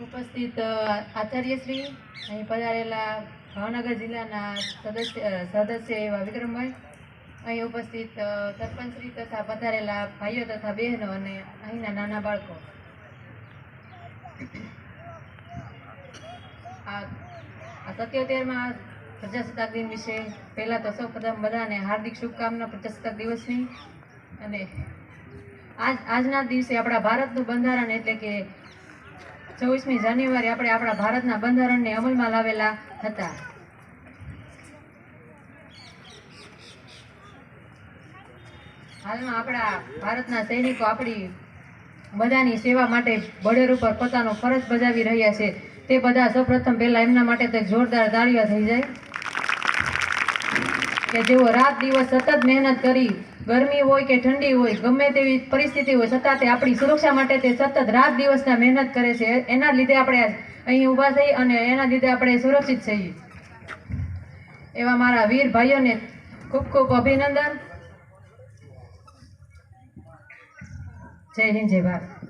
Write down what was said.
ઉપસ્થિત આચાર્યશ્રી અહીં પધારેલા ભાવનગર જિલ્લાના સદસ્ય સદસ્ય એવા વિક્રમભાઈ. અહીં ઉપસ્થિત સરપંચશ્રી તથા પધારેલા ભાઈઓ તથા બહેનો અને અહીંના નાના બાળકો. આ સત્યોતેરમાં પ્રજાસત્તાક દિન વિશે પહેલાં તો સૌ પ્રથમ બધાને હાર્દિક શુભકામના પ્રજાસત્તાક દિવસની. અને આજ, આજના દિવસે આપણા ભારતનું બંધારણ એટલે કે ચોવીસમી જાન્યુઆરી આપણે આપણા ભારતના બંધારણને અમલમાં લાવેલા હતા. હાલમાં આપણા ભારતના સૈનિકો આપણી બધાની સેવા માટે બળેર ઉપર પોતાનો ફરજ બજાવી રહ્યા છે. તે બધા સૌપ્રથમ પહેલા એમના માટે તો જોરદાર તાળીઓ થઈ જાય. કે જેઓ રાત દિવસ સતત મહેનત કરી, ગરમી હોય કે ઠંડી હોય, ગમે તેવી પરિસ્થિતિ હોય છતાં તે આપણી સુરક્ષા માટે તે સતત રાત દિવસના મહેનત કરે છે. એના લીધે આપણે અહીં ઊભા થઈ અને એના લીધે આપણે સુરક્ષિત થઈએ એવા મારા વીર ભાઈઓને ખૂબ ખૂબ અભિનંદન. જય હિન્દ, જય ભારત.